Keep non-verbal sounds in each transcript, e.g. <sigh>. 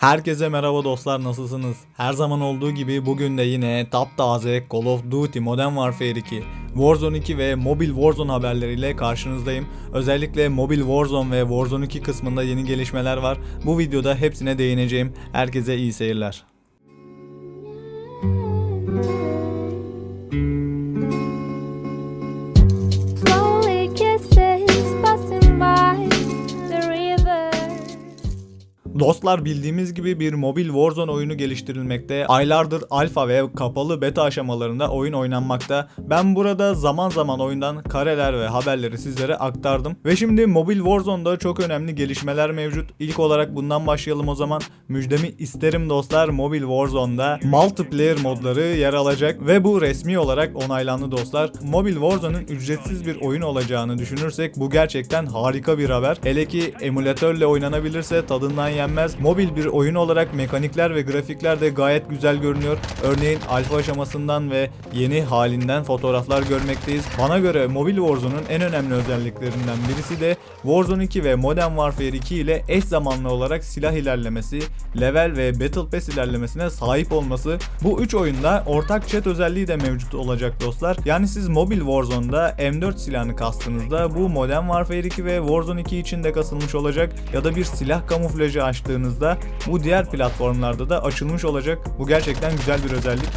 Herkese merhaba dostlar nasılsınız? Her zaman olduğu gibi bugün de yine taptaze Call of Duty Modern Warfare 2, Warzone 2 ve Mobile Warzone haberleriyle karşınızdayım. Özellikle Mobile Warzone ve Warzone 2 kısmında yeni gelişmeler var. Bu videoda hepsine değineceğim. Herkese iyi seyirler. Dostlar bildiğimiz gibi bir mobil Warzone oyunu geliştirilmekte. Aylardır alfa ve kapalı beta aşamalarında oyun oynanmakta. Ben burada zaman zaman oyundan kareler ve haberleri sizlere aktardım. Ve şimdi mobil Warzone'da çok önemli gelişmeler mevcut. İlk olarak bundan başlayalım o zaman. Müjdemi isterim dostlar. Mobil Warzone'da multiplayer modları yer alacak ve bu resmi olarak onaylandı dostlar. Mobil Warzone'un ücretsiz bir oyun olacağını düşünürsek bu gerçekten harika bir haber. Hele ki emülatörle oynanabilirse tadından yenmez. Mobil bir oyun olarak mekanikler ve grafikler de gayet güzel görünüyor. Örneğin alfa aşamasından ve yeni halinden fotoğraflar görmekteyiz. Bana göre Mobil Warzone'un en önemli özelliklerinden birisi de Warzone 2 ve Modern Warfare 2 ile eş zamanlı olarak silah ilerlemesi, level ve Battle Pass ilerlemesine sahip olması. Bu üç oyunda ortak chat özelliği de mevcut olacak dostlar. Yani siz Mobil Warzone'da M4 silahını kastığınızda bu Modern Warfare 2 ve Warzone 2 için de kasılmış olacak ya da bir silah kamuflajı açtığınızda bu diğer platformlarda da açılmış olacak. Bu gerçekten güzel bir özellik.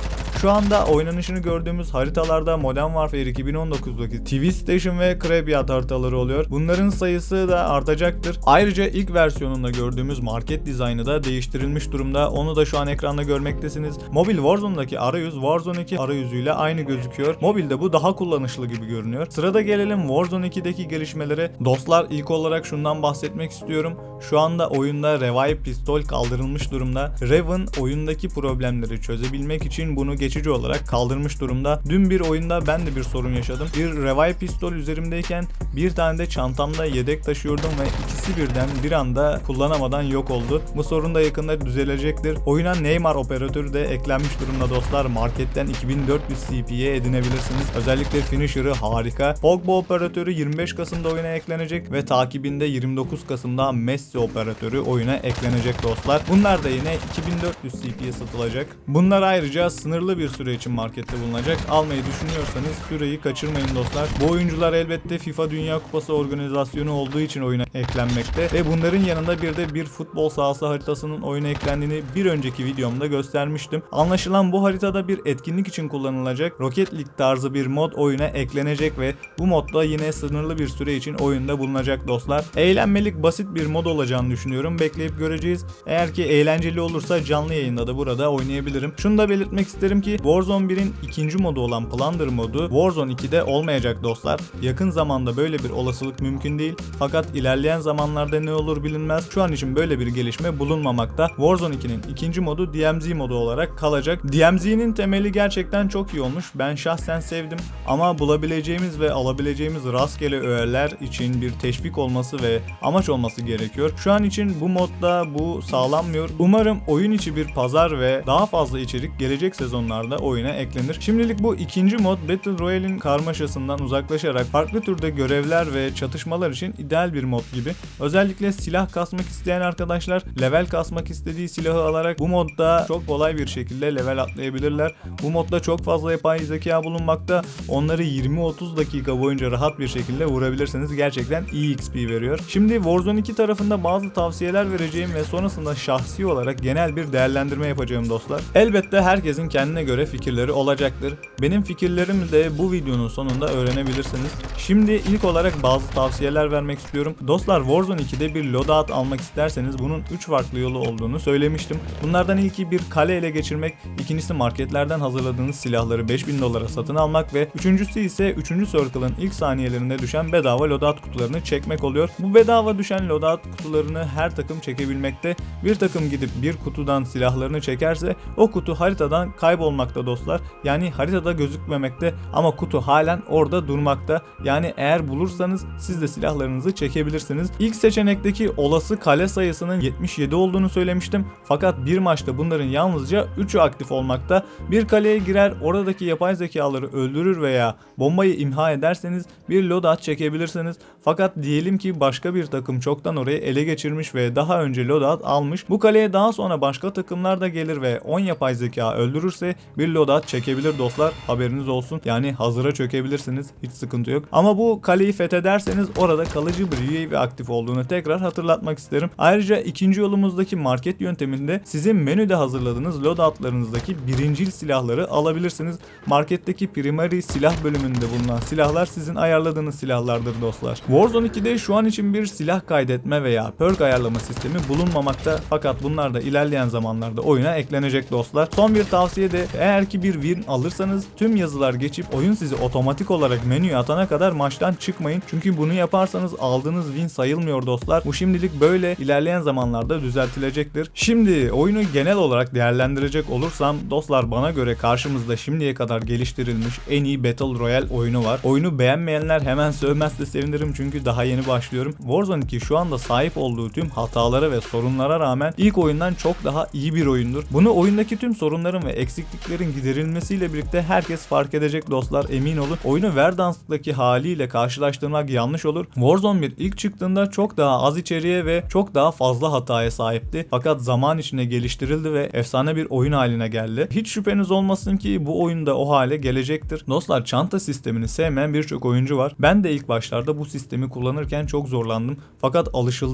Şu anda oynanışını gördüğümüz haritalarda Modern Warfare 2019'daki TV Station ve Crabiyat haritaları oluyor. Bunların sayısı da artacaktır. Ayrıca ilk versiyonunda gördüğümüz market dizaynı da değiştirilmiş durumda. Onu da şu an ekranda görmektesiniz. Mobil Warzone'daki arayüz Warzone 2 arayüzüyle aynı gözüküyor. Mobilde bu daha kullanışlı gibi görünüyor. Sırada gelelim Warzone 2'deki gelişmelere. Dostlar ilk olarak şundan bahsetmek istiyorum. Şu anda oyunda Revive pistol kaldırılmış durumda. Raven oyundaki problemleri çözebilmek için bunu geçici olarak kaldırmış durumda. Dün bir oyunda ben de bir sorun yaşadım. Bir Revive pistol üzerimdeyken bir tane de çantamda yedek taşıyordum ve ikisi birden bir anda kullanamadan yok oldu. Bu sorun da yakında düzelecektir. Oyuna Neymar operatörü de eklenmiş durumda dostlar. Marketten 2400 CP'ye edinebilirsiniz. Özellikle finisher'ı harika. Pogba operatörü 25 Kasım'da oyuna eklenecek ve takibinde 29 Kasım'da Messi operatörü oyuna eklenecek dostlar. Bunlar da yine 2400 CP'ye satılacak. Bunlar ayrıca sınırlı bir süre için markette bulunacak. Almayı düşünüyorsanız süreyi kaçırmayın dostlar. Bu oyuncular elbette FIFA Dünya Kupası organizasyonu olduğu için oyuna eklenmekte ve bunların yanında bir de bir futbol sahası haritasının oyuna eklendiğini bir önceki videomda göstermiştim. Anlaşılan bu haritada bir etkinlik için kullanılacak Rocket League tarzı bir mod oyuna eklenecek ve bu modda yine sınırlı bir süre için oyunda bulunacak dostlar. Eğlenmelik basit bir mod olacağını düşünüyorum. Bekleyip göreceğiz. Eğer ki eğlenceli olursa canlı yayında da burada oynayabilirim. Şunu da belirtmek isterim ki Warzone 1'in ikinci modu olan Plunder modu Warzone 2'de olmayacak dostlar. Yakın zamanda böyle bir olasılık mümkün değil. Fakat ilerleyen zamanlarda ne olur bilinmez. Şu an için böyle bir gelişme bulunmamakta. Warzone 2'nin ikinci modu DMZ modu olarak kalacak. DMZ'nin temeli gerçekten çok iyi olmuş. Ben şahsen sevdim. Ama bulabileceğimiz ve alabileceğimiz rastgele öğeler için bir teşvik olması ve amaç olması gerekiyor. Şu an için bu modda bu sağlanmıyor. Umarım oyun içi bir pazar ve daha fazla içerik gelecek sezonlarda oyuna eklenir. Şimdilik bu ikinci mod Battle Royale'in karmaşasından uzaklaşarak farklı türde görevler ve çatışmalar için ideal bir mod gibi. Özellikle silah kasmak isteyen arkadaşlar level kasmak istediği silahı alarak bu modda çok kolay bir şekilde level atlayabilirler. Bu modda çok fazla yapay zeka bulunmakta. Onları 20-30 dakika boyunca rahat bir şekilde vurabilirsiniz. Gerçekten iyi XP veriyor. Şimdi Warzone 2 tarafında bazı tavsiyeler vereceğim ve sonrasında şahsi olarak genel bir değerlendirme yapacağım dostlar. Elbette herkesin kendine göre fikirleri olacaktır. Benim fikirlerimi de bu videonun sonunda öğrenebilirsiniz. Şimdi ilk olarak bazı tavsiyeler vermek istiyorum. Dostlar Warzone 2'de bir loadout almak isterseniz bunun 3 farklı yolu olduğunu söylemiştim. Bunlardan ilki bir kale ele geçirmek, ikincisi marketlerden hazırladığınız silahları 5000 dolara satın almak ve üçüncüsü ise 3. Circle'ın ilk saniyelerinde düşen bedava loadout kutularını çekmek oluyor. Bu bedava düşen loadout kutularını her takım çekebilmekte. Bir takım gidip bir kutudan silahlarını çekerse o kutu haritadan kaybolmaktadır olmakta dostlar. Yani haritada gözükmemekte ama kutu halen orada durmakta. Yani eğer bulursanız siz de silahlarınızı çekebilirsiniz. İlk seçenekteki olası kale sayısının 77 olduğunu söylemiştim. Fakat bir maçta bunların yalnızca 3'ü aktif olmakta. Bir kaleye girer oradaki yapay zekaları öldürür veya bombayı imha ederseniz bir loadout çekebilirsiniz. Fakat diyelim ki başka bir takım çoktan orayı ele geçirmiş ve daha önce loadout almış. Bu kaleye daha sonra başka takımlar da gelir ve 10 yapay zeka öldürürse bir loadout çekebilir dostlar. Haberiniz olsun. Yani hazıra çökebilirsiniz. Hiç sıkıntı yok. Ama bu kaleyi fethederseniz orada kalıcı bir UAV aktif olduğunu tekrar hatırlatmak isterim. Ayrıca ikinci yolumuzdaki market yönteminde sizin menüde hazırladığınız loadoutlarınızdaki birincil silahları alabilirsiniz. Marketteki primary silah bölümünde bulunan silahlar sizin ayarladığınız silahlardır dostlar. Warzone 2'de şu an için bir silah kaydetme veya perk ayarlama sistemi bulunmamakta fakat bunlar da ilerleyen zamanlarda oyuna eklenecek dostlar. Son bir tavsiye de eğer ki bir win alırsanız tüm yazılar geçip oyun sizi otomatik olarak menüye atana kadar maçtan çıkmayın. Çünkü bunu yaparsanız aldığınız win sayılmıyor dostlar. Bu şimdilik böyle ilerleyen zamanlarda düzeltilecektir. Şimdi oyunu genel olarak değerlendirecek olursam dostlar bana göre karşımızda şimdiye kadar geliştirilmiş en iyi Battle Royale oyunu var. Oyunu beğenmeyenler hemen sövmezse sevinirim çünkü daha yeni başlıyorum. Warzone 2 şu anda sahip olduğu tüm hatalara ve sorunlara rağmen ilk oyundan çok daha iyi bir oyundur. Bunu oyundaki tüm sorunların ve eksikliklerin giderilmesiyle birlikte herkes fark edecek dostlar emin olun. Oyunu Verdansk'taki haliyle karşılaştırmak yanlış olur. Warzone 1 ilk çıktığında çok daha az içeriğe ve çok daha fazla hataya sahipti. Fakat zaman içinde geliştirildi ve efsane bir oyun haline geldi. Hiç şüpheniz olmasın ki bu oyunda o hale gelecektir. Dostlar çanta sistemini sevmeyen birçok oyuncu var. Ben de ilk başlarda bu sistemi kullanırken çok zorlandım. Fakat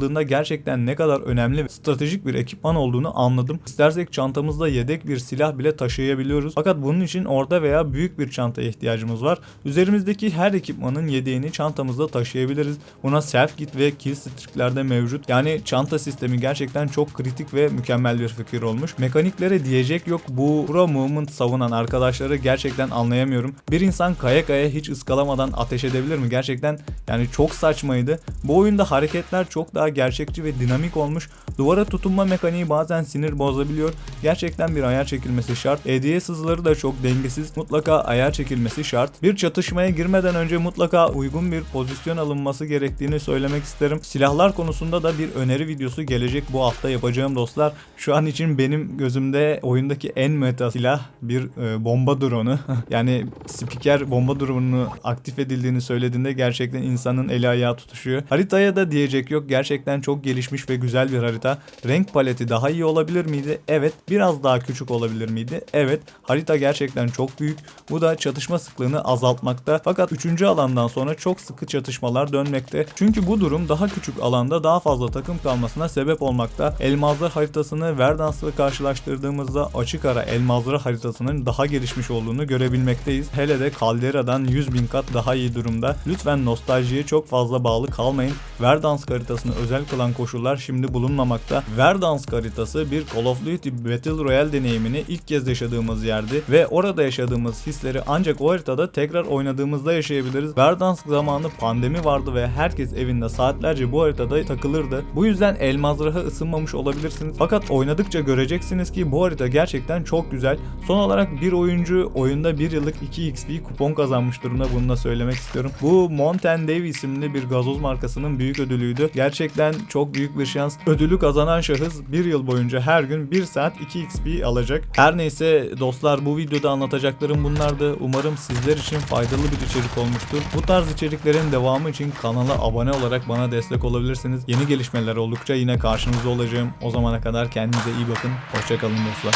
alışıldığında gerçekten ne kadar önemli ve stratejik bir ekipman olduğunu anladım. İstersek çantamızda yedek bir silah bile taşıyabiliyoruz. Fakat bunun için orta veya büyük bir çantaya ihtiyacımız var. Üzerimizdeki her ekipmanın yedeğini çantamızda taşıyabiliriz. Buna self kit ve kill streaklerde mevcut. Yani çanta sistemi gerçekten çok kritik ve mükemmel bir fikir olmuş. Mekaniklere diyecek yok. Bu pro movement savunan arkadaşları gerçekten anlayamıyorum. Bir insan kaya kaya hiç ıskalamadan ateş edebilir mi? Gerçekten yani çok saçmaydı. Bu oyunda hareketler çok daha gerçekçi ve dinamik olmuş. Duvara tutunma mekaniği bazen sinir bozabiliyor. Gerçekten bir ayar çekilmesi şart. EDS hızları da çok dengesiz. Mutlaka ayar çekilmesi şart. Bir çatışmaya girmeden önce mutlaka uygun bir pozisyon alınması gerektiğini söylemek isterim. Silahlar konusunda da bir öneri videosu gelecek bu hafta yapacağım dostlar. Şu an için benim gözümde oyundaki en meta silah bir e, bomba drone'u. <laughs> yani spiker bomba drone'unu aktif edildiğini söylediğinde gerçekten insanın eli ayağı tutuşuyor. Haritaya da diyecek yok. Gerçekten çok gelişmiş ve güzel bir harita. Renk paleti daha iyi olabilir miydi? Evet. Biraz daha küçük olabilir miydi? Evet. Harita gerçekten çok büyük. Bu da çatışma sıklığını azaltmakta. Fakat 3. alandan sonra çok sıkı çatışmalar dönmekte. Çünkü bu durum daha küçük alanda daha fazla takım kalmasına sebep olmakta. Elmazlar haritasını Verdansk'la karşılaştırdığımızda açık ara Elmazlar haritasının daha gelişmiş olduğunu görebilmekteyiz. Hele de Caldera'dan 100 bin kat daha iyi durumda. Lütfen nostaljiye çok fazla bağlı kalmayın. Verdansk haritasını özel kılan koşullar şimdi bulunmamakta. Verdansk haritası bir Call of Duty Battle Royale deneyimini ilk kez yaşadığımız yerdi ve orada yaşadığımız hisleri ancak o haritada tekrar oynadığımızda yaşayabiliriz. Verdansk zamanı pandemi vardı ve herkes evinde saatlerce bu haritada takılırdı. Bu yüzden El Mazrah'a ısınmamış olabilirsiniz. Fakat oynadıkça göreceksiniz ki bu harita gerçekten çok güzel. Son olarak bir oyuncu oyunda bir yıllık 2 XP kupon kazanmış durumda bunu da söylemek istiyorum. Bu Mountain Dew isimli bir gazoz markasının büyük ödülüydü. Gerçekten çok büyük bir şans. Ödülü kazanan şahıs bir yıl boyunca her gün 1 saat 2 XP alacak. Her neyse dostlar bu videoda anlatacaklarım bunlardı. Umarım sizler için faydalı bir içerik olmuştur. Bu tarz içeriklerin devamı için kanala abone olarak bana destek olabilirsiniz. Yeni gelişmeler oldukça yine karşınızda olacağım. O zamana kadar kendinize iyi bakın. Hoşçakalın dostlar.